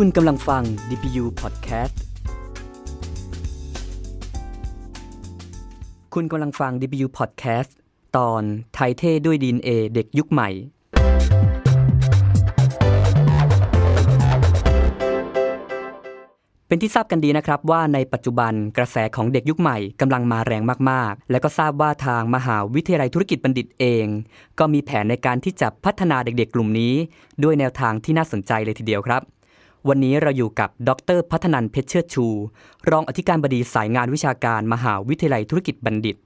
คุณกำลังฟัง DPU Podcast คุณกำลังฟัง DPU Podcast ตอนไทยเท่ด้วยดีนเอเด็กยุคใหม่ เป็นที่ทราบกันดีนะครับว่าในปัจจุบันกระแสของเด็กยุคใหม่กำลังมาแรงมากๆ และก็ทราบว่าทางมหาวิทยาลัยธุรกิจบัณฑิตเอง ก็มีแผนในการที่จะพัฒนาเด็กๆ กลุ่มนี้ ด้วยแนวทางที่น่าสนใจเลยทีเดียวครับ วันนี้เราอยู่กับดรพัฒนันเพชรเชิดชู รองอธิการบดีสายงานวิชาการมหาวิทยาลัยธุรกิจบัณฑิต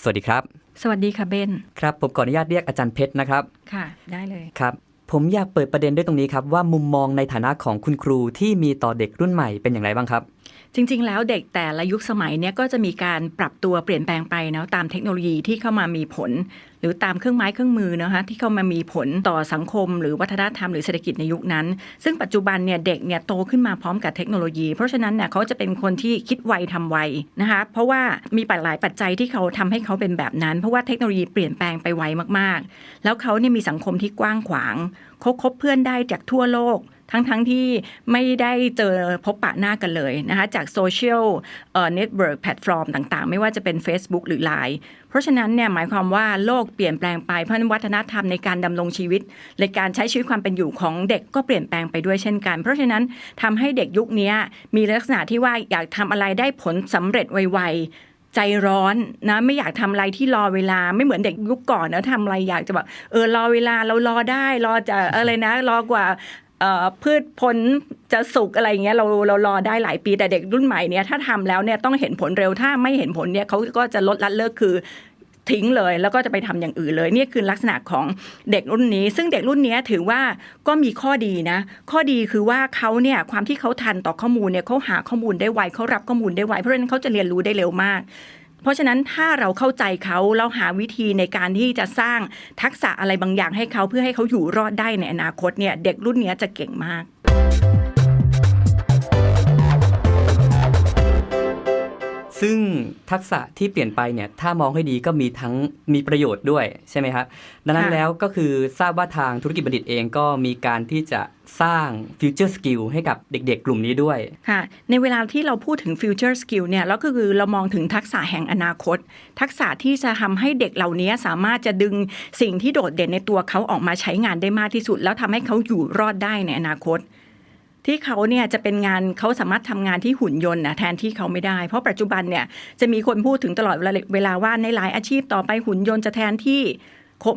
สวัสดีครับ สวัสดีค่ะเบน ครับ ผมขออนุญาตเรียกอาจารย์เพชรนะครับ ค่ะ ได้เลย ครับ ผมอยากเปิดประเด็นด้วยตรงนี้ครับว่ามุมมองในฐานะของคุณครูที่มีต่อเด็กรุ่นใหม่เป็นอย่างไรบ้างครับ จริง ๆ แล้วเด็กแต่ละยุคสมัยเนี่ยก็จะมีการปรับตัวเปลี่ยนแปลงไปนะตามเทคโนโลยีที่เข้ามามีผล หรือตามเครื่องไม้เครื่องมือนะคะที่เข้ามามีผลต่อสังคม หรือวัฒนธรรมหรือเศรษฐกิจในยุคนั้น ซึ่งปัจจุบันเนี่ยเด็กเนี่ยโตขึ้นมาพร้อมกับเทคโนโลยี เพราะฉะนั้นเนี่ยเขาจะเป็นคนที่คิดไวทำไวนะคะเพราะว่ามีปัจหลายปัจจัยที่เขาทำให้เขาเป็นแบบนั้น เพราะว่าเทคโนโลยีเปลี่ยนแปลงไปไวมากๆ แล้วเขาเนี่ยมีสังคมที่กว้างขวางเขาคบเพื่อนได้จากทั่วโลก ทั้งๆทที่ไม่ได้เจอพบปะหน้ากันเลยนะคะจากโซเชียลเน็ตเวิร์กแพลตฟอร์มต่างๆ ไม่ว่าจะเป็น Facebook หรือ Line เพราะฉะนั้นเนี่ยหมายความว่าโลกเปลี่ยนแปลงไปเพราะวัฒนธรรมในการดำรงชีวิตในการใช้ชีวิตความเป็นอยู่ของเด็กก็เปลี่ยนแปลงไปด้วยเช่นกัน เพราะฉะนั้นทำให้เด็กยุคนี้มีลักษณะที่ว่าอยากทำอะไรได้ผลสำเร็จไวๆใจร้อนนะไม่อยากทำอะไรที่รอเวลาไม่เหมือนเด็กยุคก่อนนะทำอะไรอยากจะแบบเออรอเวลาเรารอได้รอจะอะไรนะ รอกว่า พืชผลจะสุกอะไรเงี้ยเราเรารอได้หลายปีแต่เด็กรุ่นใหม่เนี่ยถ้าทำแล้วเนี่ยต้องเห็นผลเร็วถ้าไม่เห็นผลเนี่ยเขาก็จะลดละเลิกคือทิ้งเลยแล้วก็จะไปทำอย่างอื่นเลยนี่คือลักษณะของเด็กรุ่นนี้ ซึ่งเด็กรุ่นนี้ถือว่าก็มีข้อดีนะ ข้อดีคือว่าเขาเนี่ยความที่เขาทันต่อข้อมูลเนี่ยเขาหาข้อมูลได้ไวเขารับข้อมูลได้ไวเพราะฉะนั้นเขาจะเรียนรู้ได้เร็วมาก เพราะฉะนั้นถ้าเราเข้าใจเขาแล้วหาวิธีในการที่จะสร้างทักษะอะไรบางอย่างให้เขาเพื่อให้เขาอยู่รอดได้ในอนาคตเนี่ยเด็กรุ่นนี้จะเก่งมาก ซึ่งทักษะที่เปลี่ยนไปเนี่ยถ้ามองให้ดีก็มีทั้งมีประโยชน์ด้วยใช่ไหมครับดังนั้นค่ะแล้วก็คือทราบว่าทางธุรกิจบัณฑิตเองก็มีการที่จะสร้างฟิวเจอร์สกิลให้กับเด็กๆ กลุ่มนี้ด้วยค่ะในเวลาที่เราพูดถึง future skill เนี่ยแล้วก็คือเรามองถึงทักษะแห่งอนาคต ทักษะที่จะทำให้เด็กเหล่านี้สามารถจะดึงสิ่งที่โดดเด่นในตัวเขาออกมาใช้งานได้มากที่สุด แล้วทำให้เขาอยู่รอดได้ในอนาคต ที่เขาเนี่ยจะเป็นงานเขาสามารถทำงานที่หุ่นยนต์นะแทนที่เขาไม่ได้ เพราะปัจจุบันเนี่ยจะมีคนพูดถึงตลอดเวลาว่าในหลายอาชีพต่อไปหุ่นยนต์จะแทนที่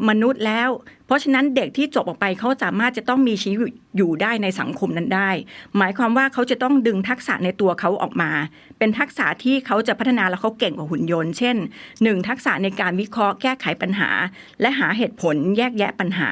มนุษย์แล้ว ราะฉะนั้นเด็กที่จบออกไปเขาสามารถจะต้องมีชีวิตอยู่ได้ในสังคมนั้นได้ หมายความว่าเขาจะต้องดึงทักษะในตัวเขาออกมา เป็นทักษะที่เขาจะพัฒนาแล้วเขาเก่งกว่าหุ่นยนต์ เช่น 1. ทักษะในการวิเคราะห์แก้ไขปัญหา และหาเหตุผลแยกแยะปัญหา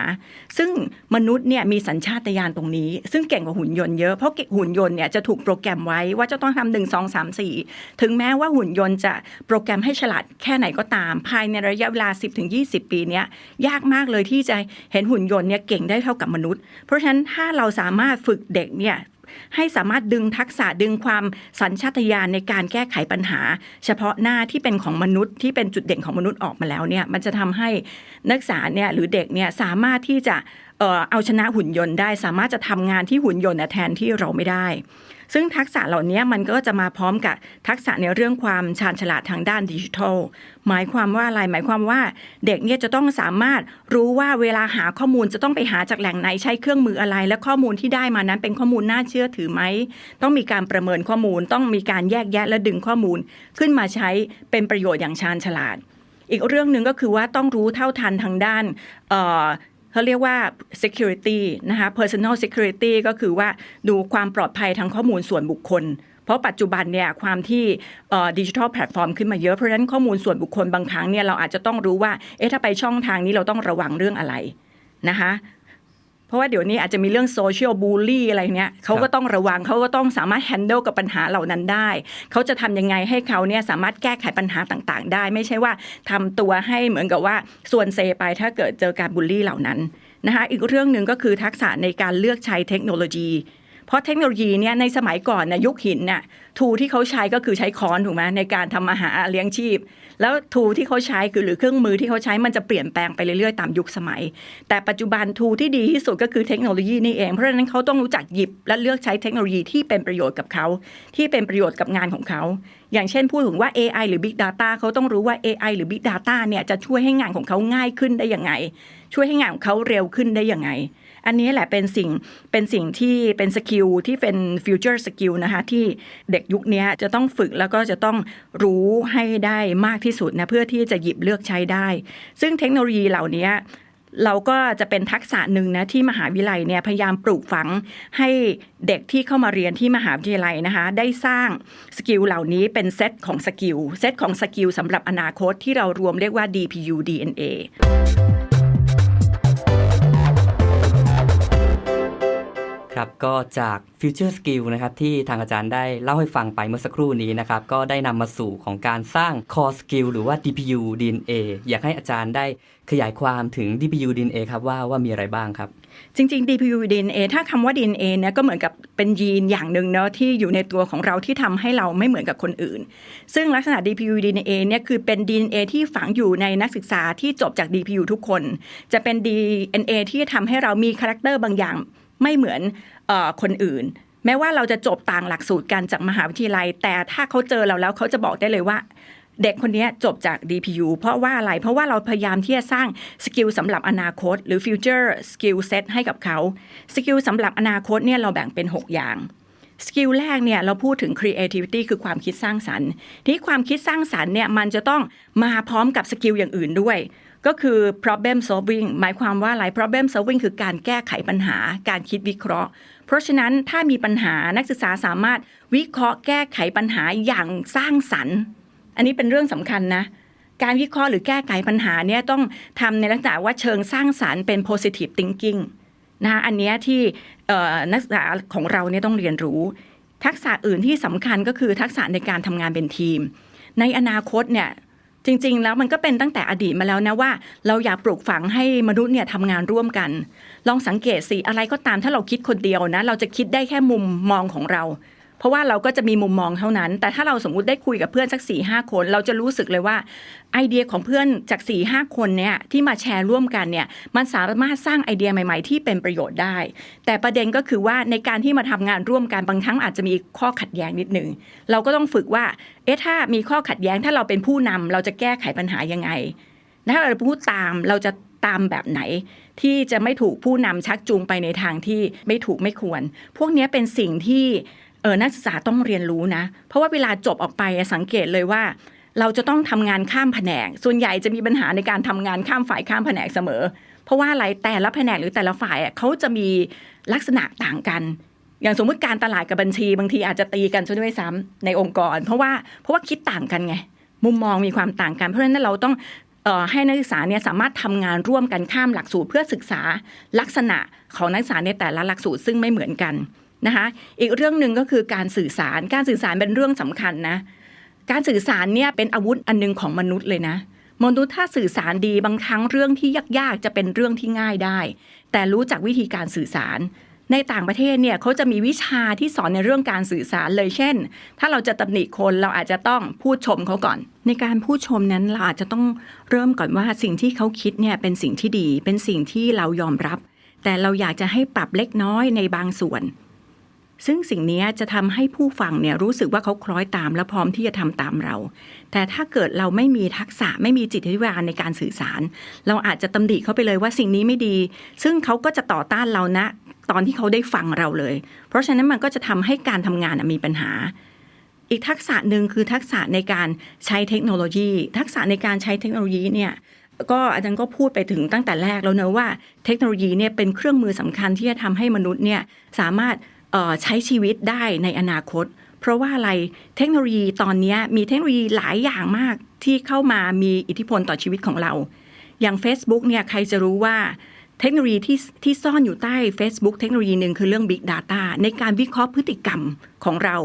ซึ่งมนุษย์เนี่ยมีสัญชาตญาณตรงนี้ ซึ่งเก่งกว่าหุ่นยนต์เยอะเพราะหุ่นยนต์เนี่ยจะถูกโปรแกรมไว้ว่าจะต้องทำหนึ่งสองสามสี่ถึงแม้ว่าหุ่นยนต์จะโปรแกรมให้ฉลาดแค่ไหนก็ตาม ภายในระยะเวลา 10-20 ปีเนี้ยยากมากเลยที่จะเห็นหุ่นยนต์เนี่ยเก่งได้เท่ากับมนุษย์ เพราะฉะนั้นถ้าเราสามารถฝึกเด็กเนี่ยให้สามารถดึงทักษะดึงความสัญชาตญาณในการแก้ไขปัญหา เฉพาะหน้าที่เป็นของมนุษย์ที่เป็นจุดเด่นของมนุษย์ออกมาแล้วเนี่ยมันจะทำให้นักศึกษาเนี่ยหรือเด็กเนี่ยสามารถที่จะเอาชนะหุ่นยนต์ได้ สามารถจะทำงานที่หุ่นยนต์แทนที่เราไม่ได้ ซึ่งทักษะเหล่านี้มันก็จะมาพร้อมกับทักษะในเรื่องความชาญฉลาดทางด้านดิจิทัล หมายความว่าอะไรหมายความว่าเด็กเนี่ยจะต้องสามารถรู้ว่าเวลาหาข้อมูลจะต้องไปหาจากแหล่งไหนใช้เครื่องมืออะไร และข้อมูลที่ได้มานั้นเป็นข้อมูลน่าเชื่อถือไหมต้องมีการประเมินข้อมูล ต้องมีการแยกแยะและดึงข้อมูล ขึ้นมาใช้เป็นประโยชน์อย่างชาญฉลาดอีกเรื่องหนึ่งก็คือว่าต้องรู้เท่าทันทางด้าน เขาเรียกว่า security นะคะ personal security ก็คือว่าดูความปลอดภัยทางข้อมูลส่วนบุคคล เพราะปัจจุบันเนี่ยความที่ดิจิทัลแพลตฟอร์มขึ้นมาเยอะ เพราะฉะนั้นข้อมูลส่วนบุคคลบางครั้งเนี่ยเราอาจจะต้องรู้ว่า เอ๊ะถ้าไปช่องทางนี้เราต้องระวังเรื่องอะไรนะคะ เพราะว่าเดี๋ยวนี้อาจจะมีเรื่องโซเชียลบูลลี่อะไรเนี้ยเขาก็ต้องระวังเขาก็ต้องสามารถแฮนเดิลกับปัญหาเหล่านั้นได้ เขาจะทำยังไงให้เขาเนี่ยสามารถแก้ไขปัญหาต่างๆ ได้ ไม่ใช่ว่าทำตัวให้เหมือนกับว่าส่วนเซไปถ้าเกิดเจอการบูลลี่เหล่านั้นนะคะอีกเรื่องหนึ่งก็คือทักษะในการเลือกใช้เทคโนโลยี เพเพราะเทคโนโลยีเนี่ยในสมัยก่อนนะยุคหินน่ะทูที่เขาใช้ก็คือใช้ค้อนถูกไหมในการทำอาหารเลี้ยงชีพ แล้วทูที่เขาใช้คือหรือเครื่องมือที่เขาใช้มันจะเปลี่ยนแปลงไปเรื่อยๆตามยุคสมัย แต่ปัจจุบันทูที่ดีที่สุดก็คือเทคโนโลยีนี่เอง เพราะฉะนั้นเขาต้องรู้จักหยิบและเลือกใช้เทคโนโลยีที่เป็นประโยชน์กับเขา ที่เป็นประโยชน์กับงานของเขา อย่างเช่นพูดถึงว่า AI หรือ Big Data เขาต้องรู้ว่า AI หรือ Big Data เนี่ยจะช่วยให้งานของเขาง่ายขึ้นได้ยังไง ช่วยให้งานของเขาเร็วขึ้นได้ยังไง อันนี้แหละเป็นสิ่งเป็นสิ่งที่เป็นสกิลที่เป็นฟิวเจอร์สกิลนะคะที่เด็กยุคนี้จะต้องฝึกแล้วก็จะต้องรู้ให้ได้มากที่สุดนะเพื่อที่จะหยิบเลือกใช้ได้ ซึ่งเทคโนโลยีเหล่านี้เราก็จะเป็นทักษะหนึ่งนะที่มหาวิทยาลัยเนี่ยพยายามปลูกฝังให้เด็กที่เข้ามาเรียนที่มหาวิทยาลัยนะคะได้สร้างสกิลเหล่านี้เป็นเซตของสกิลเซตของสกิลสำหรับอนาคตที่เรารวมเรียกว่า DPU DNA ครับก็จาก Future Skill นะครับที่ทางอาจารย์ได้เล่าให้ฟังไปเมื่อสักครู่นี้นะครับก็ได้นำมาสู่ของการสร้าง Core Skill หรือว่า DPU DNA อยากให้อาจารย์ได้ขยายความถึง DPU DNA ครับว่าว่ามีอะไรบ้างครับ จริง ๆ DPU DNA ถ้าคำว่า DNA เนี่ยก็เหมือนกับเป็นยีนอย่างหนึ่งเนาะที่อยู่ในตัวของเราที่ทำให้เราไม่เหมือนกับคนอื่น ซึ่งลักษณะ DPU DNA เนี่ยคือเป็น DNA ที่ฝังอยู่ในนักศึกษาที่จบจาก DPU ทุกคน จะเป็น DNA ที่ทำให้เรามีคาแรคเตอร์บางอย่าง ไม่เหมือนอคนอื่น แม้ว่าเราจะจบต่างหลักสูตรกันจากมหาวิทยาลัย แต่ถ้าเขาเจอเราแล้วเขาจะบอกได้เลยว่า เด็กคนนี้จบจาก DPU เพราะว่าอะไร เพราะว่าเราพยายามที่จะสร้างสกิลสำหรับอนาคต หรือ future skill set ให้กับเขาสกิลสำหรับอนาคตเนี่ยเราแบ่งเป็น 6 อย่างสกิลแรกเนี่ยเราพูดถึง creativity คือความคิดสร้างสรรค์ ที่ความคิดสร้างสรรค์เนี่ยมันจะต้องมาพร้อมกับสกิลอย่างอื่นด้วย ก็คือ problem solving หมายความว่าอะไร problem solving คือการแก้ไขปัญหา การคิดวิเคราะห์ เพราะฉะนั้นถ้ามีปัญหานักศึกษาสามารถวิเคราะห์แก้ไขปัญหาอย่างสร้างสรรค์ อันนี้เป็นเรื่องสำคัญนะ การวิเคราะห์หรือแก้ไขปัญหาเนี่ยต้องทำในลักษณะว่าเชิงสร้างสารรค์เป็น positive thinking นะอันนี้ที่นักศึกษาของเราเนี่ยต้องเรียนรู้ ทักษะอื่นที่สำคัญก็คือทักษะในการทำงานเป็นทีม ในอนาคตเนี่ย จริงๆ แล้วมันก็เป็นตั้งแต่อดีตมาแล้วนะว่า เราอยากปลูกฝังให้มนุษย์เนี่ยทำงานร่วมกัน ลองสังเกตสิอะไรก็ตามถ้าเราคิดคนเดียวนะ เราจะคิดได้แค่มุมมองของเรา เพราะว่าเราก็จะมีมุมมองเท่านั้น แต่ถ้าเราสมมุติได้คุยกับเพื่อนสัก4ี่ห้าคน เราจะรู้สึกเลยว่า ไอเดียของเพื่อนจาก4ี่ห้าคนเนี่ยที่มาแชร์ร่วมกันเนี่ยมันสามารถสร้างไอเดียใหม่ ๆ ที่เป็นประโยชน์ได้ แต่ประเด็นก็คือว่าในการที่มาทำงานร่วมกันบางครั้งอาจจะมีข้อขัดแย้งนิดหนึ่งเราก็ต้องฝึกว่าเอ๊ะถ้ามีข้อขัดแย้งถ้าเราเป็นผู้นำเราจะแก้ไขปัญหายังไงถ้าเราพูดตามเราจะตามแบบไหนที่จะไม่ถูกผู้นำชักจูงไปในทางที่ไม่ถูกไม่ควร พวกนี้เป็นสิ่งที่ เออนักศึกษาต้องเรียนรู้นะ เพราะว่าเวลาจบออกไปสังเกตเลยว่า เราจะต้องทำงานข้ามแผนก ส่วนใหญ่จะมีปัญหาในการทำงานข้ามฝ่ายข้ามแผนกเสมอ เพราะว่าอะไรแต่ละแผนกหรือแต่ละฝ่ายเขาจะมีลักษณะต่างกัน อย่างสมมุติการตลาดกับบัญชี บางทีอาจจะตีกันซะด้วยซ้ำในองค์กร เพราะว่าเพราะว่าคิดต่างกันไง มุมมองมีความต่างกัน เพราะฉะนั้นเราต้องออให้นักศึกษาเนี่ยสามารถทำงานร่วมกันข้ามหลักสูตรเพื่อศึกษาลักษณะของนักศึกษาในแต่ละหลักสูตรซึ่งไม่เหมือนกัน นะคะอีกเรื่องหนึ่งก็คือการสื่อสารการสื่อสารเป็นเรื่องสำคัญนะ การสื่อสารเนี่ยเป็นอาวุธอันหนึงของมนุษย์เลยนะมนุษย์ถ้าสื่อสารดีบางครั้งเรื่องที่ยากๆ จะเป็นเรื่องที่ง่ายได้ แต่รู้จักวิธีการสื่อสาร ในต่างประเทศเนี่ยเขาจะมีวิชาที่สอนในเรื่องการสื่อสารเลยเช่น ถ้าเราจะตำหนิคนเราอาจจะต้องพูดชมเขาก่อน ในการพูดชมนั้นเราอาจจะต้องเริ่มก่อนว่าสิ่งที่เขาคิดเนี่ยเป็นสิ่งที่ดี เป็นสิ่งที่เรายอมรับ แต่เราอยากจะให้ปรับเล็กน้อยในบางส่วน ซึ่งสิ่งนี้จะทำให้ผู้ฟังเนี่ยรู้สึกว่าเขาคล้อยตามและพร้อมที่จะทำตามเรา แต่ถ้าเกิดเราไม่มีทักษะไม่มีจิตวิทยาในการสื่อสาร เราอาจจะตำหนิเขาไปเลยว่าสิ่งนี้ไม่ดี ซึ่งเขาก็จะต่อต้านเรานะตอนที่เขาได้ฟังเราเลย เพราะฉะนั้นมันก็จะทำให้การทำงานมีปัญหาอีกทักษะหนึ่งคือทักษะในการใช้เทคโนโลยี ทักษะในการใช้เทคโนโลยีเนี่ยก็อาจารย์ก็พูดไปถึงตั้งแต่แรกแล้วเนะว่าเทคโนโลยีเนี่ยเป็นเครื่องมือสำคัญที่จะทำให้มนุษย์เนี่ยสามารถ ใช้ชีวิตได้ในอนาคต เพราะว่าอะไรเทคโนโลยีตอนนี้มีเทคโนโลยีหลายอย่างมากที่เข้ามามีอิทธิพลต่อชีวิตของเรา อย่าง Facebook เนี่ยใครจะรู้ว่าเทคโนโลยีที่ที่ซ่อนอยู่ใต้ Facebook เทคโนโลยีหนึ่งคือเรื่อง Big Data ในการวิเคราะห์พฤติกรรมของเรา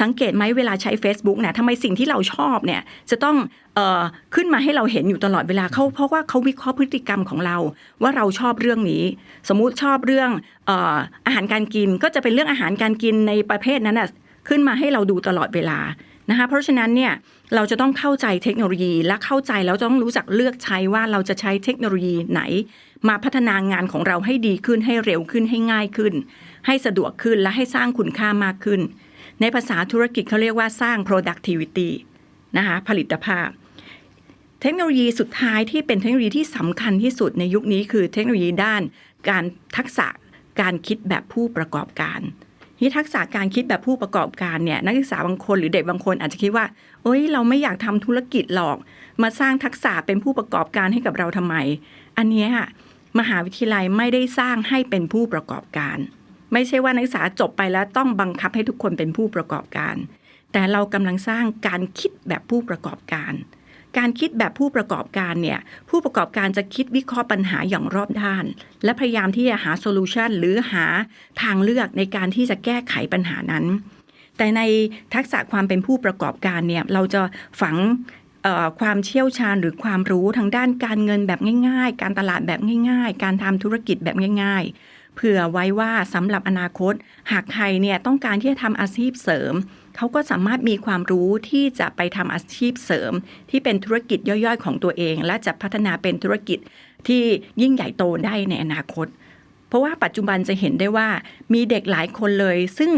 สังเกตไหมเวลาใช้ Facebook เนี่ยทำไมสิ่งที่เราชอบเนี่ยจะต้องออขึ้นมาให้เราเห็นอยู่ตลอดเวลาเขาเพราะว่าเขาวิเคราะห์พฤติกรรมของเรา ว่าเราชอบเรื่องนี้ สมมุติชอบเรื่องอออาหารการกินก็จะเป็นเรื่องอาหารการกินในประเภทนั้นน่ะขึ้นมาให้เราดูตลอดเวลานะคะเพราะฉะนั้นเนี่ยเราจะต้องเข้าใจเทคโนโลยี และเข้าใจแล้วต้องรู้จักเลือกใช้ว่าเราจะใช้เทคโนโลยีไหน มาพัฒนางานของเราให้ดีขึ้นให้เร็วขึ้นให้ง่ายขึ้น ให้สะดวกขึ้นและให้สร้างคุณค่ามากขึ้น ในภาษาธุรกิจเขาเรียกว่าสร้าง productivity นะคะผลิตภาพ เทคโนโลยีสุดท้ายที่เป็นเทคโนโลยีที่สำคัญที่สุดในยุคนี้คือเทคโนโลยีด้านการทักษะการคิดแบบผู้ประกอบการที่ทักษะการคิดแบบผู้ประกอบการเนี่ยนักศึกษาบางคนหรือเด็กบางคนอาจจะคิดว่าเอ้ยเราไม่อยากทำธุรกิจหรอก มาสร้างทักษะเป็นผู้ประกอบการให้กับเราทำไม อันนี้มหาวิทยาลัยไม่ได้สร้างให้เป็นผู้ประกอบการ ไม่ใช่ว่านักศึกษาจบไปแล้วต้องบังคับให้ทุกคนเป็นผู้ประกอบการ แต่เรากำลังสร้างการคิดแบบผู้ประกอบการ การคิดแบบผู้ประกอบการเนี่ยผู้ประกอบการจะคิดวิเคราะห์ปัญหาอย่างรอบด้าน และพยายามที่จะหาโซลูชันหรือหาทางเลือกในการที่จะแก้ไขปัญหานั้น แต่ในทักษะความเป็นผู้ประกอบการเนี่ยเราจะฝังความเชี่ยวชาญหรือความรู้ทางด้านการเงินแบบง่าย ๆ การตลาดแบบง่าย ๆ การทำธุรกิจแบบง่ายๆ เผื่อไว้ว่าสำหรับอนาคต หากใครเนี่ยต้องการที่จะทำอาชีพเสริม เขาก็สามารถมีความรู้ที่จะไปทำอาชีพเสริม ที่เป็นธุรกิจย่อยๆ ของตัวเอง และจะพัฒนาเป็นธุรกิจที่ยิ่งใหญ่โตได้ในอนาคต เพราะว่าปัจจุบันจะเห็นได้ว่ามีเด็กหลายคนเลย ซึ่ง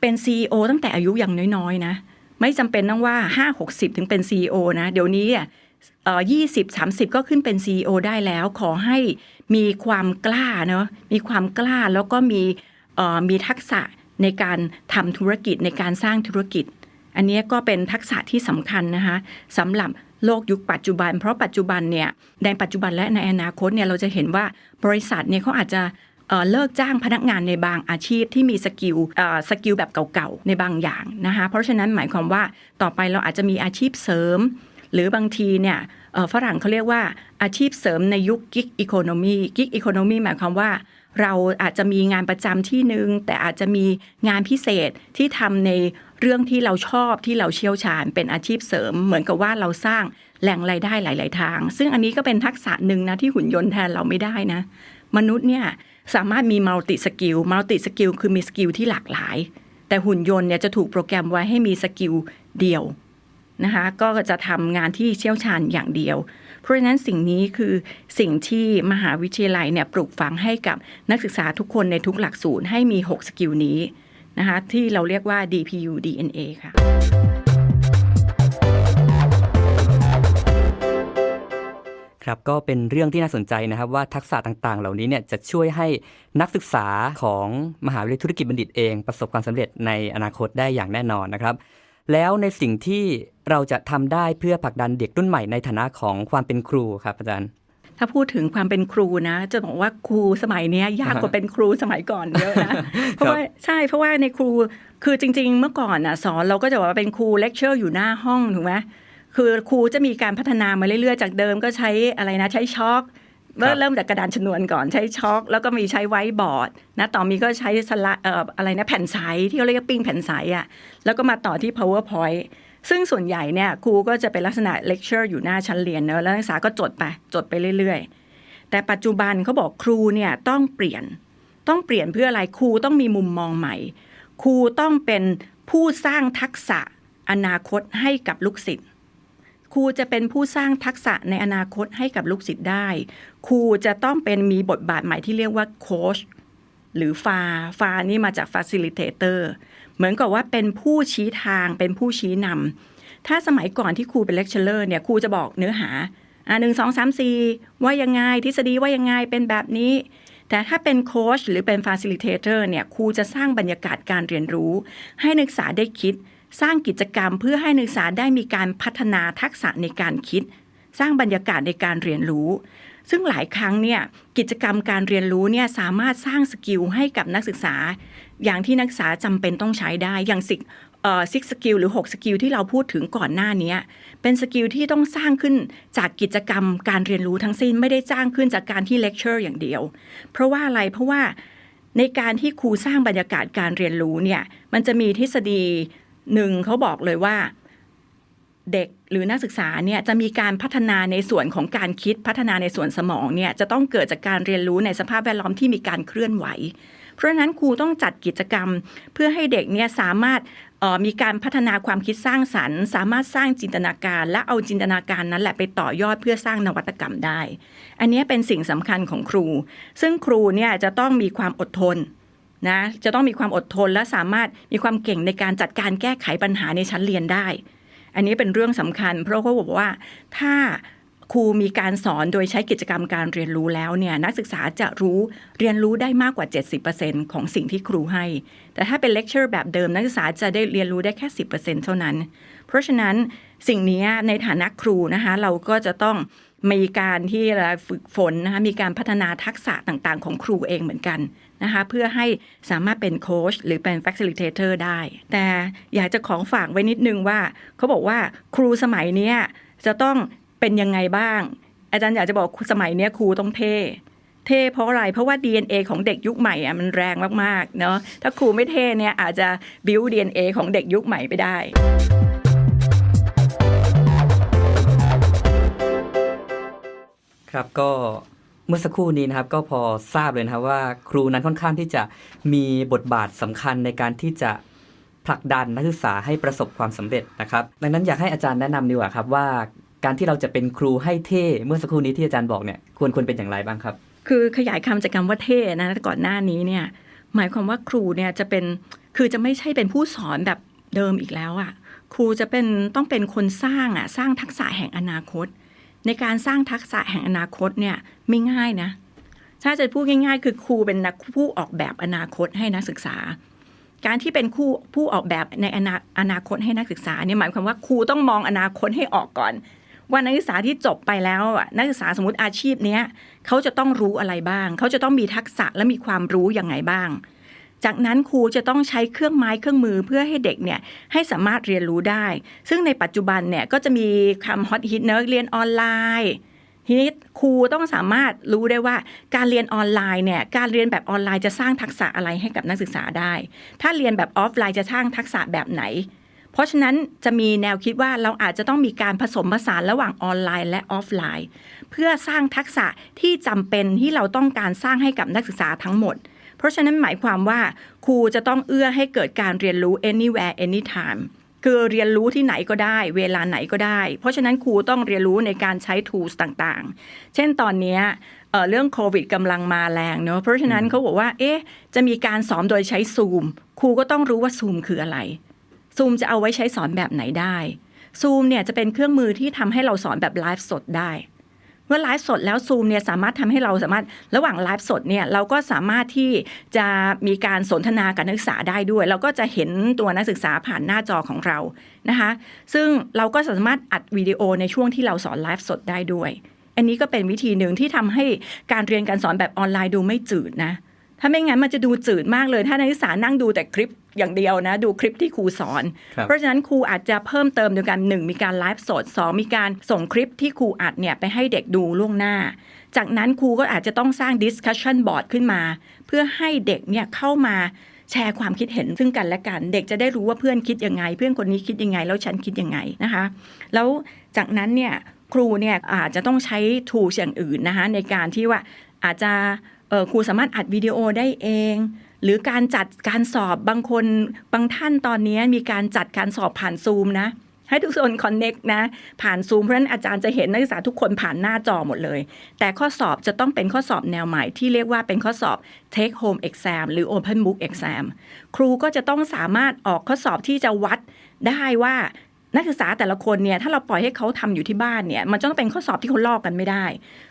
เป็น CEO ตั้งแต่อายุยังน้อยๆนะไม่จำเป็นต้องว่า 5 60 ถึงเป็น CEO นะ เดี๋ยวนี้ อะเอ่อ20 30ก็ขึ้นเป็น CEO ได้แล้ว ขอให้มีความกล้าเนาะมีความกล้าแล้วก็มีมีทักษะในการทำธุรกิจในการสร้างธุรกิจ อันนี้ก็เป็นทักษะที่สำคัญนะคะสำหรับโลกยุคปัจจุบัน เพราะปัจจุบันเนี่ยในปัจจุบันและในอนาคตเนี่ยเราจะเห็นว่าบริษัทเนี่ยเขาอาจจะเลิกจ้างพนักงานในบางอาชีพที่มีสกิลสกิลแบบเก่าๆ ในบางอย่างนะคะเพราะฉะนั้นหมายความว่าต่อไปเราอาจจะมีอาชีพเสริม หรือบางทีเนี่ยฝรั่งเขาเรียกว่าอาชีพเสริมในยุคกิ๊กอีโคโนมีกิ๊กอีโคโนมีหมายความว่าเราอาจจะมีงานประจำที่หนึ่งแต่อาจจะมีงานพิเศษที่ทำในเรื่องที่เราชอบที่เราเชี่ยวชาญเป็นอาชีพเสริม เหมือนกับว่าเราสร้างแหล่งรายได้หลาย ๆ ทาง ซึ่งอันนี้ก็เป็นทักษะหนึ่งนะที่หุ่นยนต์แทนเราไม่ได้นะ มนุษย์เนี่ยสามารถมีมัลติสกิลมัลติสกิลคือมีสกิลที่หลากหลาย แต่หุ่นยนต์เนี่ยจะถูกโปรแกรมไว้ให้มีสกิลเดียว นะคะก็จะทำงานที่เชี่ยวชาญอย่างเดียว เพราะฉะนั้นสิ่งนี้คือสิ่งที่มหาวิทยาลัยเนี่ยปลูกฝังให้กับนักศึกษาทุกคนในทุกหลักสูตรให้มี 6 สกิลนี้นะคะที่เราเรียกว่า DPU DNA ค่ะครับก็เป็นเรื่องที่น่าสนใจนะครับว่าทักษะต่างๆ เหล่านี้เนี่ยจะช่วยให้นักศึกษาของมหาวิทยาลัยธุรกิจบัณฑิตเอง ประสบความสำเร็จในอนาคตได้อย่างแน่นอนนะครับ แล้วในสิ่งที่เราจะทำได้เพื่อผลักดันเด็กรุ่นใหม่ในฐานะของความเป็นครูครับอาจารย์ ถ้าพูดถึงความเป็นครูนะ จะบอกว่าครูสมัยเนี้ยยากกว่าเป็นครูสมัยก่อนเยอะนะเพราะว่าใช่เพราะว่าในครูคือจริง ๆ เมื่อก่อนอะสอนเราก็จะบอกว่าเป็นครูเลคเชอร์อยู่หน้าห้องถูกไหมคือครูจะมีการพัฒนามาเรื่อยๆ จากเดิมก็ใช้อะไรนะใช้ช็อค เริ่มเริ่มจากกระดานชนวนก่อนใช้ช็อคแล้วก็มีใช้ไวท์บอร์ดนะต่อมีก็ใช้สละเอ่ออะไรนะแผ่นใสที่เขาเรียกปิ้งแผ่นใสอะแล้วก็มาต่อที่ powerpoint ซึ่งส่วนใหญ่เนี่ยครูก็จะเป็นลักษณะเลคเชอร์อยู่หน้าชั้นเรียนเนอะแล้วนักศึกษาก็จดไปจดไปเรื่อยๆ แต่ปัจจุบันเขาบอกครูเนี่ยต้องเปลี่ยนต้องเปลี่ยนเพื่ออะไรครูต้องมีมุมมองใหม่ ครูต้องเป็นผู้สร้างทักษะอนาคตให้กับลูกศิษย์ ครูจะเป็นผู้สร้างทักษะในอนาคตให้กับลูกศิษย์ได้ ครูจะต้องเป็นมีบทบาทใหม่ที่เรียกว่าโค้ชหรือฟาฟานี่มาจาก facilitator เหมือนกับว่าเป็นผู้ชี้ทางเป็นผู้ชี้นำถ้าสมัยก่อนที่ครูเป็นเลคเชอร์เนี่ยครูจะบอกเนื้อหาอ่าหนึ่งสองสามสี่ว่ายังไงทฤษฎีว่ายังไงเป็นแบบนี้ แต่ถ้าเป็นโค้ชหรือเป็นฟ a ซิลิเ t เตอร์เนี่ยครูจะสร้างบรรยากาศการเรียนรู้ ให้นักศึกษาได้คิด สร้างกิจกรรมเพื่อให้นักศึกษาได้มีการพัฒนาทักษะในการคิด สร้างบรรยากาศในการเรียนรู้ ซึ่งหลายครั้งเนี่ยกิจกรรมการเรียนรู้เนี่ยสามารถสร้างสกิลให้กับนักศึกษา อย่างที่นักศึกษาจำเป็นต้องใช้ได้อย่างสิซิกสกิลหรือ 6 สกิลที่เราพูดถึงก่อนหน้านี้ เป็นสกิลที่ต้องสร้างขึ้นจากกิจกรรมการเรียนรู้ทั้งสิ้นไม่ได้จ้างขึ้นจากการที่เลคเชอร์อย่างเดียว เพราะว่าอะไรเพราะว่าในการที่ครูสร้างบรรยากาศการเรียนรู้เนี่ยมันจะมีทฤษฎี หนึ่งเขาบอกเลยว่าเด็กหรือนักศึกษาเนี่ยจะมีการพัฒนาในส่วนของการคิดพัฒนาในส่วนสมองเนี่ยจะต้องเกิดจากการเรียนรู้ในสภาพแวดล้อมที่มีการเคลื่อนไหว เพราะนั้นครูต้องจัดกิจกรรม เพื่อให้เด็กเนี่ยสามารถออมีการพัฒนาความคิดสร้างสรรค์ สามารถสร้างจินตนาการ และเอาจินตนาการนั้นแหละไปต่อยอดเพื่อสร้างนวัตกรรมได้ อันนี้เป็นสิ่งสำคัญของครู ซึ่งครูเนี่ยจะต้องมีความอดทน นะจะต้องมีความอดทนและสามารถมีความเก่งในการจัดการแก้ไขปัญหาในชั้นเรียนได้ อันนี้เป็นเรื่องสำคัญ เพราะเขาบอกว่าถ้าครูมีการสอนโดยใช้กิจกรรมการเรียนรู้แล้วเนี่ยนักศึกษาจะรู้เรียนรู้ได้มากกว่า 70%ของสิ่งที่ครูให้ แต่ถ้าเป็นเลคเชอร์แบบเดิมนักศึกษาจะได้เรียนรู้ได้แค่ 10%เท่านั้น เพราะฉะนั้นสิ่งนี้ในฐานะครูนะคะเราก็จะต้องมีการที่เราฝึกฝนนะคะมีการพัฒนาทักษะต่างๆ ของครูเองเหมือนกัน นะคะเพื่อให้สามารถเป็นโค้ชหรือเป็น facilitator ได้ แต่อยากจะของฝากไว้นิดนึงว่า เขาบอกว่าครูสมัยนี้จะต้องเป็นยังไงบ้าง อาจารย์อยากจะบอกสมัยนี้ครูต้องเท่เท่เพราะอะไร เพราะว่า DNA ของเด็กยุคใหม่อะมันแรงมากๆเนาะถ้าครูไม่เท่เนี่ยอาจจะ build DNA ของเด็กยุคใหม่ไปได้ครับก็ เมื่อสักครู่นี้นะครับก็พอทราบเลยนะครับว่าครูนั้นค่อนข้างที่จะมีบทบาทสำคัญในการที่จะผลักดันนักศึกษาให้ประสบความสำเร็จนะครับ ดังนั้นอยากให้อาจารย์แนะนำดีกว่าครับว่าการที่เราจะเป็นครูให้เท่เมื่อสักครู่นี้ที่อาจารย์บอกเนี่ยควรควรเป็นอย่างไรบ้างครับ คือขยายคำจากคำว่าเท่นะก่อนหน้านี้เนี่ยหมายความว่าครูเนี่ยจะเป็นคือจะไม่ใช่เป็นผู้สอนแบบเดิมอีกแล้วอะ่ะครูจะเป็นต้องเป็นคนสร้างอะ่ะสร้างทักษะแห่งอนาคต ในการสร้างทักษะแห่งอนาคตเนี่ยไม่ง่ายนะถ้าจะพูดง่าย ๆ คือครูเป็นนักผู้ออกแบบอนาคตให้นักศึกษา การที่เป็นคู่ผู้ออกแบบในอนาอนาคตให้นักศึกษาเนี่ยหมายความว่าครูต้องมองอนาคตให้ออกก่อน ว่านักศึกษาที่จบไปแล้วนักศึกษาสมมติอาชีพเนี้ยเขาจะต้องรู้อะไรบ้าง เขาจะต้องมีทักษะและมีความรู้อย่างไงบ้าง จากนั้นครูจะต้องใช้เครื่องไม้เครื่องมือเพื่อให้เด็กเนี่ยให้สามารถเรียนรู้ได้ ซึ่งในปัจจุบันเนี่ยก็จะมีคำฮอตฮิตเนอะเรียนออนไลน์ทีนี้ครูต้องสามารถรู้ได้ว่าการเรียนออนไลน์เนี่ยการเรียนแบบออนไลน์จะสร้างทักษะอะไรให้กับนักศึกษาได้ ถ้าเรียนแบบออฟไลน์จะสร้างทักษะแบบไหน เพราะฉะนั้นจะมีแนวคิดว่าเราอาจจะต้องมีการผสมผสานระหว่างออนไลน์และออฟไลน์ เพื่อสร้างทักษะที่จำเป็นที่เราต้องการสร้างให้กับนักศึกษาทั้งหมด เพราะฉะนั้นหมายความว่าครูจะต้องเอื้อให้เกิดการเรียนรู้ anywhere anytime คือเรียนรู้ที่ไหนก็ได้ เวลาไหนก็ได้ เพราะฉะนั้นครูต้องเรียนรู้ในการใช้ tools ต่างๆ เช่นตอนนี้เเรื่องโควิดกำลังมาแรงเนอะเพราะฉะนั้นเขาบอกว่า เอ๊ะ จะมีการสอนโดยใช้ซูมครูก็ต้องรู้ว่าซูมคืออะไรซูมจะเอาไว้ใช้สอนแบบไหนได้ซูมเนี่ยจะเป็นเครื่องมือที่ทำให้เราสอนแบบไลฟ์สดได้ เมื่อไลฟ์สดแล้วซูมเนี่ยสามารถทำให้เราสามารถระหว่างไลฟ์สดเนี่ยเราก็สามารถที่จะมีการสนทนากับนักศึกษาได้ด้วย เราก็จะเห็นตัวนักศึกษาผ่านหน้าจอของเรานะคะ ซึ่งเราก็สามารถอัดวิดีโอในช่วงที่เราสอนไลฟ์สดได้ด้วย อันนี้ก็เป็นวิธีหนึ่งที่ทำให้การเรียนการสอนแบบออนไลน์ดูไม่จืดนะ ถ้าไม่งั้นมันจะดูจืดมากเลย ถ้านักศึกษานั่งดูแต่คลิปอย่างเดียวนะ ดูคลิปที่ครูสอนครับเพราะฉะนั้นครูอาจจะเพิ่มเติมโดยการหนึ่งมีการไลฟ์สดสองมีการส่งคลิปที่ครูอัดเนี่ยไปให้เด็กดูล่วงหน้า จากนั้นครูก็อาจจะต้องสร้าง discussion board ขึ้นมา เพื่อให้เด็กเนี่ยเข้ามาแชร์ความคิดเห็นซึ่งกันและกัน เด็กจะได้รู้ว่าเพื่อนคิดยังไง เพื่อนคนนี้คิดยังไง แล้วฉันคิดยังไงนะคะ แล้วจากนั้นเนี่ยครูเนี่ยอาจจะต้องใช้ tools อย่างอื่นนะคะในการที่ว่าอาจจะเอ่อ ครูสามารถอัดวิดีโอได้เอง หรือการจัดการสอบบางคนบางท่านตอนนี้มีการจัดการสอบผ่านซูมนะให้ทุกคนคอนเน็กนะผ่านซูมเพราะฉะนั้นอาจารย์จะเห็นนักศึกษาทุกคนผ่านหน้าจอหมดเลย แต่ข้อสอบจะต้องเป็นข้อสอบแนวใหม่ที่เรียกว่าเป็นข้อสอบ take home exam หรือ open book exam ครูก็จะต้องสามารถออกข้อสอบที่จะวัดได้ว่า นักศึกษาแต่ละคนเนี่ยถ้าเราปล่อยให้เขาทำอยู่ที่บ้านเนี่ยมันจะต้องเป็นข้อสอบที่เขาลอกกันไม่ได้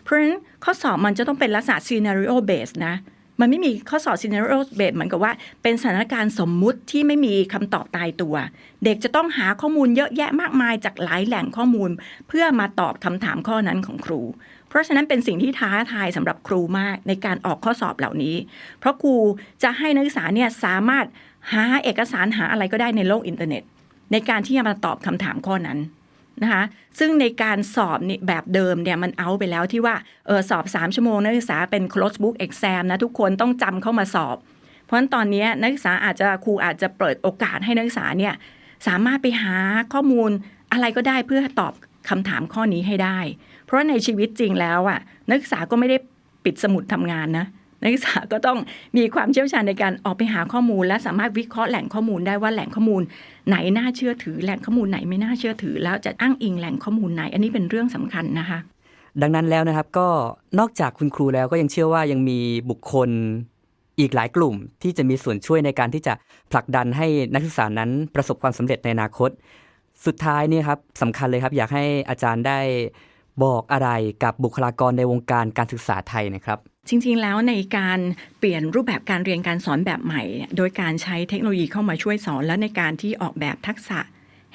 เพราะฉะนั้นข้อสอบมันจะต้องเป็นลักษณะ scenario based นะมันไม่มีข้อสอบ scenario based เหมือนกับว่า เป็นสถานการณ์สมมุติที่ไม่มีคำตอบตายตัว เด็กจะต้องหาข้อมูลเยอะแยะมากมายจากหลายแหล่งข้อมูล เพื่อมาตอบคำถามข้อนั้นของครู เพราะฉะนั้นเป็นสิ่งที่ท้าทายสำหรับครูมากในการออกข้อสอบเหล่านี้ เพราะครูจะให้นักศึกษาเนี่ยสามารถหาเอกสารหาอะไรก็ได้ในโลกอินเทอร์เน็ต ในการที่จะมาตอบคำถามข้อนั้นนะคะซึ่งในการสอบนี่แบบเดิมเนี่ยมันเอาไปแล้วที่ว่าเออสอบ 3 ชั่วโมงนักศึกษาเป็น close book exam นะทุกคนต้องจำเข้ามาสอบ เพราะฉะนั้นตอนนี้นักศึกษาอาจจะครูอาจจะเปิดโอกาสให้นักศึกษาเนี่ยสามารถไปหาข้อมูลอะไรก็ได้เพื่อตอบคำถามข้อนี้ให้ได้ เพราะในชีวิตจริงแล้วอะนักศึกษาก็ไม่ได้ปิดสมุดทำงานนะ นักศึกษาก็ต้องมีความเชี่ยวชาญในการออกไปหาข้อมูล และสามารถวิเคราะห์แหล่งข้อมูลได้ว่าแหล่งข้อมูล ไหนน่าเชื่อถือ แหล่งข้อมูลไหนไม่น่าเชื่อถือ แล้วจะอ้างอิงแหล่งข้อมูลไหน อันนี้เป็นเรื่องสำคัญนะคะ ดังนั้นแล้วนะครับก็นอกจากคุณครูแล้วก็ยังเชื่อว่ายังมีบุคคลอีกหลายกลุ่มที่จะมีส่วนช่วยในการที่จะผลักดันให้นักศึกษานั้นประสบความสำเร็จในอนาคต สุดท้ายนี่ครับสำคัญเลยครับ อยากให้อาจารย์ได้บอกอะไรกับบุคลากรในวงการการศึกษาไทยนะครับ จริงๆ แล้วในการเปลี่ยนรูปแบบการเรียนการสอนแบบใหม่ โดยการใช้เทคโนโลยีเข้ามาช่วยสอน และในการที่ออกแบบทักษะ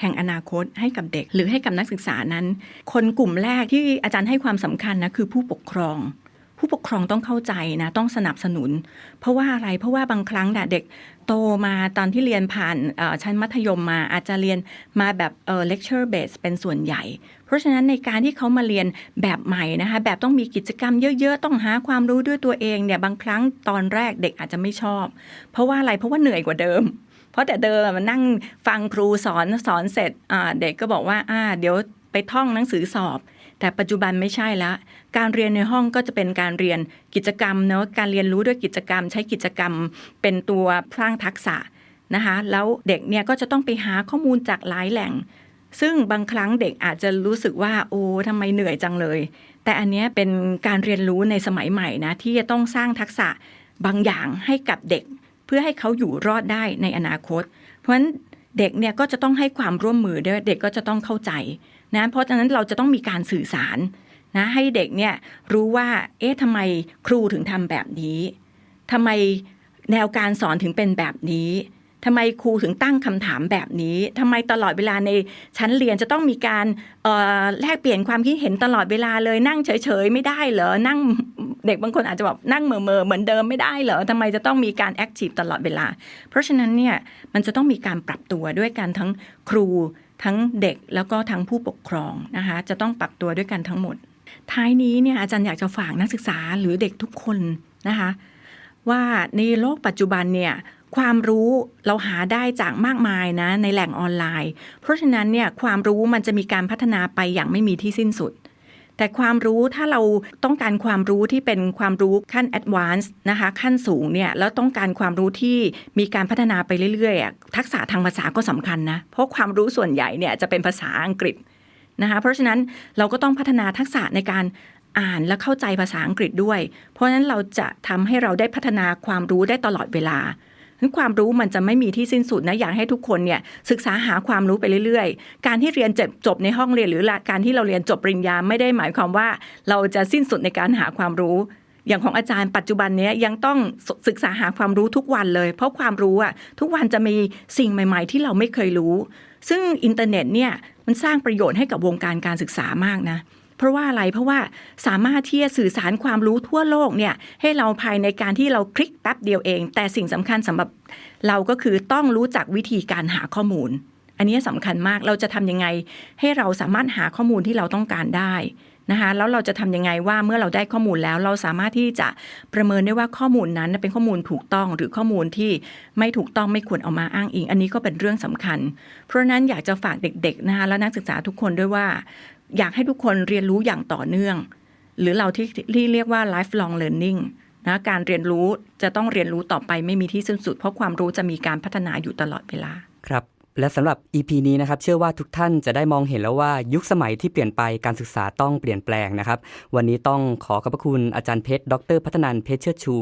แห่งอนาคตให้กับเด็ก หรือให้กับนักศึกษานั้น คนกลุ่มแรกที่อาจารย์ให้ความสำคัญนะคือผู้ปกครอง ผู้ปกครองต้องเข้าใจนะต้องสนับสนุน เพราะว่าอะไรเพราะว่าบางครั้งน่ะเด็กโตมาตอนที่เรียนผ่านชั้นมัธยมมาอาจจะเรียนมาแบบเอ่อ lecture base เป็นส่วนใหญ่ เพราะฉะนั้นในการที่เขามาเรียนแบบใหม่นะคะแบบต้องมีกิจกรรมเยอะๆ ต้องหาความรู้ด้วยตัวเองเนี่ยบางครั้งตอนแรกเด็กอาจจะไม่ชอบ เพราะว่าอะไรเพราะว่าเหนื่อยกว่าเดิมเพราะแต่เดิมมันนั่งฟังครูสอนสอนเสร็จเด็กก็บอกว่าอ่าเดี๋ยวไปท่องหนังสือสอบ แต่ปัจจุบันไม่ใช่ละ การเรียนในห้องก็จะเป็นการเรียนกิจกรรมเนาะการเรียนรู้ด้วยกิจกรรม ใช้กิจกรรมเป็นตัวสร้างทักษะนะคะแล้วเด็กเนี่ยก็จะต้องไปหาข้อมูลจากหลายแหล่ง ซึ่งบางครั้งเด็กอาจจะรู้สึกว่าโอ้ทำไมเหนื่อยจังเลย แต่อันเนี้ยเป็นการเรียนรู้ในสมัยใหม่นะที่จะต้องสร้างทักษะบางอย่างให้กับเด็ก เพื่อให้เขาอยู่รอดได้ในอนาคต เพราะฉะนั้นเด็กเนี่ยก็จะต้องให้ความร่วมมือด้วยเด็กก็จะต้องเข้าใจนะเพราะฉะนั้นเราจะต้องมีการสื่อสาร นะให้เด็กเนี่ยรู้ว่า เอ๊ะทำไมครูถึงทำแบบนี้ทำไมแนวการสอนถึงเป็นแบบนี้ทำไมครูถึงตั้งคำถามแบบนี้ทำไมตลอดเวลาในชั้นเรียนจะต้องมีการออแลกเปลี่ยนความคิดเห็นตลอดเวลาเลยนั่งเฉยๆ ไม่ได้เหรอนั่งเด็กบางคนอาจจะแบบนั่งเหม่อๆเหมือนเดิมไม่ได้เหรอทำไมจะต้องมีการแอคทีฟตลอดเวลา เพราะฉะนั้นเนี่ยมันจะต้องมีการปรับตัวด้วยกันทั้งครูทั้งเด็กแล้วก็ทั้งผู้ปกครองนะคะจะต้องปรับตัวด้วยกันทั้งหมด ท้ายนี้เนี่ยอาจารย์อยากจะฝากนักศึกษาหรือเด็กทุกคนนะคะ ว่าในโลกปัจจุบันเนี่ยความรู้เราหาได้จากมากมายนะในแหล่งออนไลน์ เพราะฉะนั้นเนี่ยความรู้มันจะมีการพัฒนาไปอย่างไม่มีที่สิ้นสุด แต่ความรู้ถ้าเราต้องการความรู้ที่เป็นความรู้ขั้น advanced นะคะขั้นสูงเนี่ยแล้วต้องการความรู้ที่มีการพัฒนาไปเรื่อยๆ ทักษะทางภาษาก็สำคัญนะ เพราะความรู้ส่วนใหญ่เนี่ยจะเป็นภาษาอังกฤษ นะคะเพราะฉะนั้นเราก็ต้องพัฒนาทักษะในการอ่านและเข้าใจภาษาอังกฤษด้วย เพราะฉะนั้นเราจะทำให้เราได้พัฒนาความรู้ได้ตลอดเวลานั้นความรู้มันจะไม่มีที่สิ้นสุดนะอยากให้ทุกคนเนี่ยศึกษาหาความรู้ไปเรื่อยๆ การที่เรียนจบจบในห้องเรียนหรือการที่เราเรียนจบปริญญาไม่ได้หมายความว่า เราจะสิ้นสุดในการหาความรู้ อย่างของอาจารย์ปัจจุบันนี้ยยังต้องศึกษาหาความรู้ทุกวันเลย เพราะความรู้อะทุกวันจะมีสิ่งใหม่ ๆ ที่เราไม่เคยรู้ ซึ่งอินเทอร์เน็ตเนี่ยมันสร้างประโยชน์ให้กับวงการการศึกษามากนะเพราะว่าอะไรเพราะว่าสามารถที่จะสื่อสารความรู้ทั่วโลกเนี่ยให้เราภายในการที่เราคลิกแป๊บเดียวเอง แต่สิ่งสำคัญสำหรับเราก็คือต้องรู้จักวิธีการหาข้อมูล อันนี้สำคัญมากเราจะทำยังไง ให้เราสามารถหาข้อมูลที่เราต้องการได้ นะคะแล้วเราจะทำยังไงว่าเมื่อเราได้ข้อมูลแล้ว เราสามารถที่จะประเมินได้ว่าข้อมูลนั้นเป็นข้อมูลถูกต้องหรือข้อมูลที่ไม่ถูกต้องไม่ควรเอามาอ้างอิง อันนี้ก็เป็นเรื่องสำคัญ เพราะฉะนั้นอยากจะฝากเด็กๆนะคะและนักศึกษาทุกคนด้วยว่า อยากให้ทุกคนเรียนรู้อย่างต่อเนื่อง หรือเราที่ที่เรียกว่า lifelong learning นะการเรียนรู้จะต้องเรียนรู้ต่อไปไม่มีที่สิ้นสุด เพราะความรู้จะมีการพัฒนาอยู่ตลอดเวลาครับ และสำหรับ EP นี้นะครับเชื่อว่าทุกท่านจะได้มองเห็นแล้วว่ายุคสมัยที่เปลี่ยนไปการศึกษาต้องเปลี่ยนแปลงนะครับ วันนี้ต้องขอขอบพระคุณอาจารย์เพชร ดร พัฒนันเพชรเชิดชู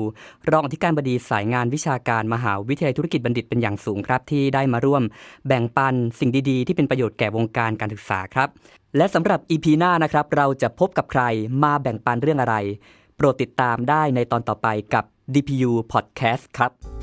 รองอธิการบดีสายงานวิชาการมหาวิทยาลัยธุรกิจบัณฑิตเป็นอย่างสูงครับ ที่ได้มาร่วม แบ่งปันสิ่งดีๆ ที่เป็นประโยชน์แก่วงการการศึกษาครับ และสำหรับ EP หน้านะครับเราจะพบกับใครมาแบ่งปันเรื่องอะไร โปรดติดตามได้ในตอนต่อไปกับ DPU Podcast ครับ